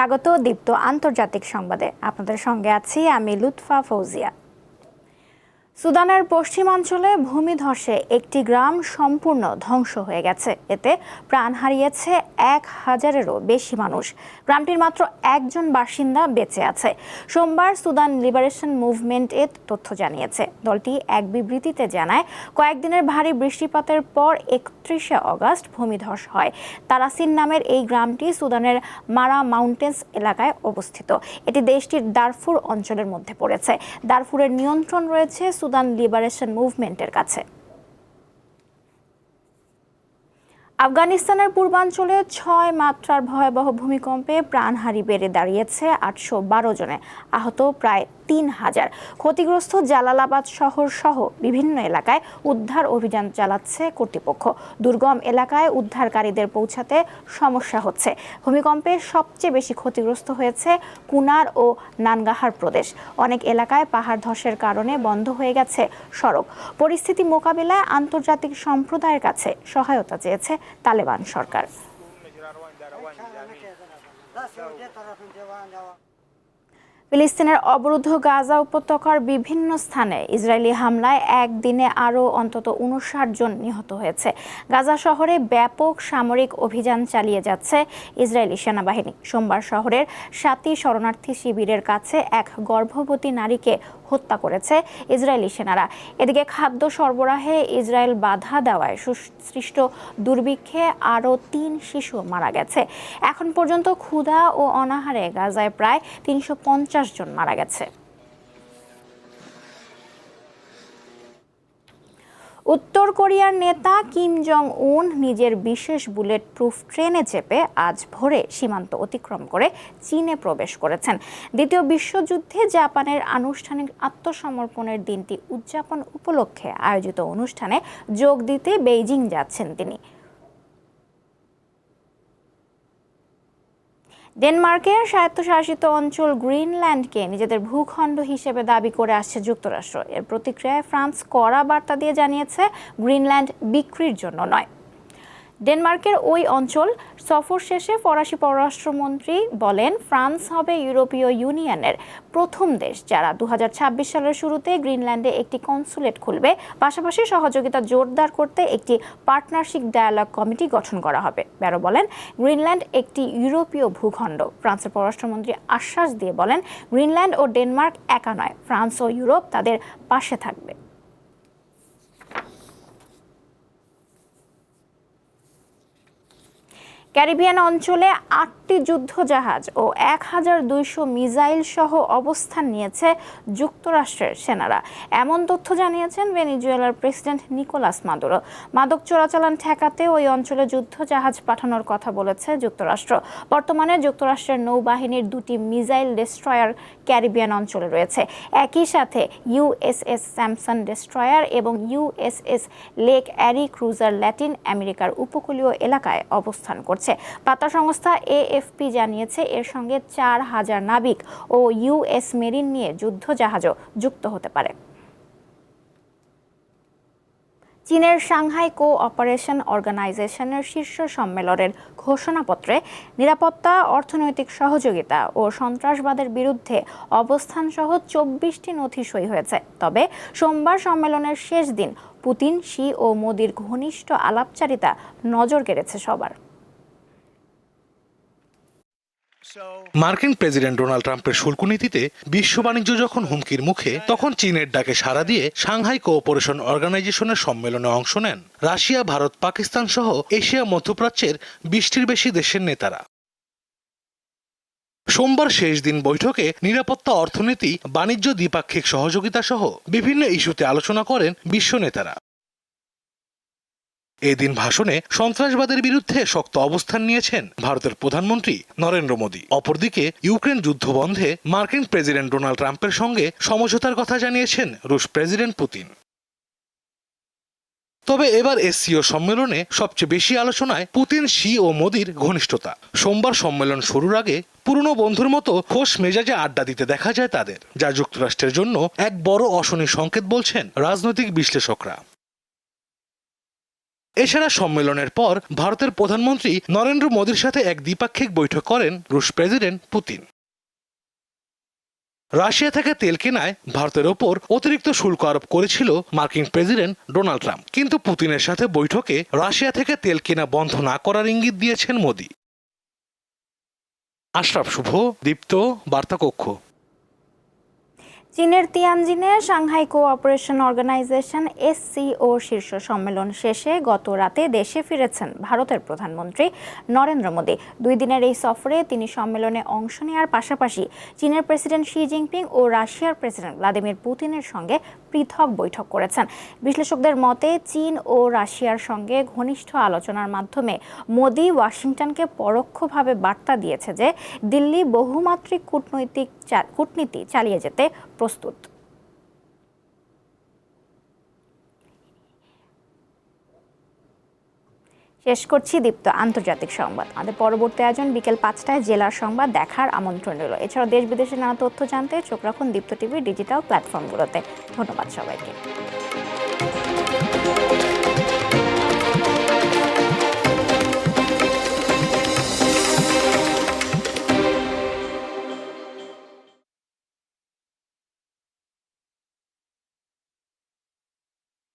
স্বাগত দীপ্ত আন্তর্জাতিক সংবাদে। আপনাদের সঙ্গে আছি আমি লুৎফা ফৌজিয়া। সুদানের পশ্চিমাঞ্চলে ভূমিধসে একটি গ্রাম সম্পূর্ণ ধ্বংস হয়ে গেছে। এতে প্রাণ হারিয়েছে এক হাজারেরও বেশি মানুষ। গ্রামটির মাত্র একজন বাসিন্দা বেঁচে আছে। সোমবার সুদান লিবারেশন মুভমেন্ট এ তথ্য জানিয়েছে। দলটি এক বিবৃতিতে জানায়, কয়েকদিনের ভারী বৃষ্টিপাতের পর একত্রিশে অগস্ট ভূমিধস হয়। তারাসিন নামের এই গ্রামটি সুদানের মারা মাউন্টেন্স এলাকায় অবস্থিত। এটি দেশটির দারফুর অঞ্চলের মধ্যে পড়েছে। দারফুরের নিয়ন্ত্রণ রয়েছে সুদান লিবারেশন মুভমেন্টের কাছে। আফগানিস্তানের পূর্বাঞ্চলে ছয় মাত্রার ভয়াবহ ভূমিকম্পে প্রাণহারি বেড়ে দাঁড়িয়েছে আটশো বারো জনে, আহত প্রায় তিন হাজার। ক্ষতিগ্রস্ত জালালাবাদ শহর সহ বিভিন্ন এলাকায় উদ্ধার অভিযান চালাচ্ছে কর্তৃপক্ষ। দুর্গম এলাকায় উদ্ধারকারীদের পৌঁছাতে সমস্যা হচ্ছে। ভূমিকম্পে সবচেয়ে বেশি ক্ষতিগ্রস্ত হয়েছে কুনার ও নানগাহার প্রদেশ। অনেক এলাকায় পাহাড় ধসের কারণে বন্ধ হয়ে গেছে সড়ক। পরিস্থিতি মোকাবিলায় আন্তর্জাতিক সম্প্রদায়ের কাছে সহায়তা চেয়েছে তালেবান সরকার। ফিলিস্তিনের অবরুদ্ধ গাজা উপত্যকার বিভিন্ন স্থানে ইসরায়েলি হামলায় একদিনে আরও অন্তত উনষাট জন নিহত হয়েছে। গাজা শহরে ব্যাপক সামরিক অভিযান চালিয়ে যাচ্ছে ইসরায়েলি সেনাবাহিনী। সোমবার শহরের সাতই শরণার্থী শিবিরের কাছে এক গর্ভবতী নারীকে হত্যা করেছে ইসরায়েলি সেনারা। এদিকে খাদ্য সরবরাহে ইসরায়েল বাধা দেওয়ায় সুসৃষ্ট দুর্ভিক্ষে আরও তিন শিশু মারা গেছে। এখন পর্যন্ত ক্ষুধা ও অনাহারে গাজায় প্রায় তিনশো পঞ্চাশ জন মারা গেছে। উত্তর কোরিয়ার নেতা কিম জং উন নিজের বিশেষ বুলেট প্রুফ ট্রেনে চেপে আজ ভোরে সীমান্ত অতিক্রম করে চীনে প্রবেশ করেছেন। দ্বিতীয় বিশ্বযুদ্ধে জাপানের আনুষ্ঠানিক আত্মসমর্পণের দিনটি উদযাপন উপলক্ষে আয়োজিত অনুষ্ঠানে যোগ দিতে বেইজিং যাচ্ছেন তিনি। ডেনমার্কের স্বায়ত্তশাসিত অঞ্চল গ্রিনল্যান্ডকে নিজেদের ভূখণ্ড হিসেবে দাবি করে আসছে যুক্তরাষ্ট্র। এর প্রতিক্রিয়ায় ফ্রান্স কড়া বার্তা দিয়ে জানিয়েছে, গ্রিনল্যান্ড বিক্রির জন্য নয়। ডেনমার্কের ওই অঞ্চল সফর শেষে ফরাসি পররাষ্ট্রমন্ত্রী বলেন, ফ্রান্স হবে ইউরোপীয় ইউনিয়নের প্রথম দেশ, যারা দু হাজার ছাব্বিশ সালের শুরুতে গ্রিনল্যান্ডে একটি কনসুলেট খুলবে। পাশাপাশি সহযোগিতা জোরদার করতে একটি পার্টনারশিপ ডায়ালগ কমিটি গঠন করা হবে। ব্যারো বলেন, গ্রিনল্যান্ড একটি ইউরোপীয় ভূখণ্ড। ফ্রান্সের পররাষ্ট্রমন্ত্রী আশ্বাস দিয়ে বলেন, গ্রিনল্যান্ড ও ডেনমার্ক একা নয়, ফ্রান্স ও ইউরোপ তাদের পাশে থাকবে। ক্যারিবিয়ান অঞ্চলে আটটি যুদ্ধজাহাজ ও এক হাজার দুইশো মিসাইল সহ অবস্থান নিয়েছে যুক্তরাষ্ট্রের সেনারা। এমন তথ্য জানিয়েছেন ভেনিজুয়েলার প্রেসিডেন্ট নিকোলাস মাদুরো। মাদক চোরাচালান ঠেকাতে ওই অঞ্চলে যুদ্ধজাহাজ পাঠানোর কথা বলেছে যুক্তরাষ্ট্র। বর্তমানে যুক্তরাষ্ট্রের নৌবাহিনীর দুটি মিসাইল ডেস্ট্রয়ার ক্যারিবিয়ান অঞ্চলে রয়েছে। একই সাথে ইউএসএস স্যামসন ডেস্ট্রয়ার এবং USS Lake Erie cruiser Latin আমেরিকার উপকূলীয় এলাকায় অবস্থান করছে। বার্তা সংস্থা এএফপি জানিয়েছে, এর সঙ্গে চার হাজার নাবিক ও ইউএস মেরিন নিয়ে যুদ্ধজাহাজও যুক্ত হতে পারে। চীনের সাংহাই কো অপারেশন অর্গানাইজেশনের শীর্ষ সম্মেলনের ঘোষণাপত্রে নিরাপত্তা, অর্থনৈতিক সহযোগিতা ও সন্ত্রাসবাদের বিরুদ্ধে অবস্থান সহ চব্বিশটি নথি সই হয়েছে। তবে সোমবার সম্মেলনের শেষ দিন পুতিন, শি ও মোদির ঘনিষ্ঠ আলাপচারিতা নজর কেড়েছে সবার। মার্কিন প্রেসিডেন্ট ডোনাল্ড ট্রাম্পের শুল্ক নীতিতে বিশ্ব বাণিজ্য যখন হুমকির মুখে, তখন চীনের ডাকে সাড়া দিয়ে সাংহাই কোঅপারেশন অর্গানাইজেশনের সম্মেলনে অংশ নেন। রাশিয়া, ভারত, পাকিস্তান সহ এশিয়া মধ্যপ্রাচ্যের বিশটির বেশি দেশের নেতারা। সোমবার শেষ দিন বৈঠকে নিরাপত্তা অর্থনীতি, বাণিজ্য, দ্বিপাক্ষিক সহযোগিতা সহ বিভিন্ন ইস্যুতে আলোচনা করেন বিশ্ব নেতারা। এদিন ভাষণে সন্ত্রাসবাদের বিরুদ্ধে শক্ত অবস্থান নিয়েছেন ভারতের প্রধানমন্ত্রী নরেন্দ্র মোদী। অপরদিকে, ইউক্রেন যুদ্ধ বন্ধে মার্কিন প্রেসিডেন্ট ডোনাল্ড ট্রাম্পের সঙ্গে সমঝোতার কথা জানিয়েছেন রুশ প্রেসিডেন্ট পুতিন। তবে এবার এসসিও সম্মেলনে সবচেয়ে বেশি আলোচনায় পুতিন, শি ও মোদির ঘনিষ্ঠতা। সোমবার সম্মেলন শুরুর আগে পুরনো বন্ধুর মতো খোশ মেজাজে আড্ডা দিতে দেখা যায় তাদের, যা যুক্তরাষ্ট্রের জন্য এক বড় অশনি সংকেত বলছেন রাজনৈতিক বিশ্লেষকরা। এছাড়া সম্মেলনের পর ভারতের প্রধানমন্ত্রী নরেন্দ্র মোদীর সাথে এক দ্বিপাক্ষিক বৈঠক করেন রুশ প্রেসিডেন্ট পুতিন। রাশিয়া থেকে তেল কেনায় ভারতের ওপর অতিরিক্ত শুল্ক আরোপ করেছিল মার্কিন প্রেসিডেন্ট ডোনাল্ড ট্রাম্প। কিন্তু পুতিনের সাথে বৈঠকে রাশিয়া থেকে তেল কেনা বন্ধ না করার ইঙ্গিত দিয়েছেন মোদী। আশরাফ শুভ, দীপ্ত, বার্তাকক্ষ। চীনের তিয়ানজিনে সাংহাই কোঅপারেশন অর্গানাইজেশন এসসিও শীর্ষ সম্মেলন শেষে গত রাতে দেশে ফিরেছেন ভারতের প্রধানমন্ত্রী নরেন্দ্র মোদী। দুই দিনের এই সফরে তিনি সম্মেলনে অংশ নেওয়ার পাশাপাশি চীনের প্রেসিডেন্ট শি জিনপিং ও রাশিয়ার প্রেসিডেন্ট ভ্লাদিমির পুতিনের সঙ্গে পৃথক বৈঠক করেছেন। বিশ্লেষকদের মতে, চীন ও রাশিয়ার সঙ্গে ঘনিষ্ঠ আলোচনার মাধ্যমে মোদি ওয়াশিংটনকে পরোক্ষভাবে বার্তা দিয়েছে যে, দিল্লি বহুমাত্রিক কূটনৈতিক কূটনীতি চালিয়ে যেতে প্রস্তুত। শেষ করছি দীপ্ত আন্তর্জাতিক সংবাদ। আমাদের পরবর্তী আয়োজন বিকেল পাঁচটায় জেলার সংবাদ দেখার আমন্ত্রণ রইল। এছাড়াও দেশ বিদেশের নানা তথ্য জানতে চোখ রাখুন দীপ্ত টিভির ডিজিটাল প্ল্যাটফর্মগুলোতে। ধন্যবাদ সবাইকে।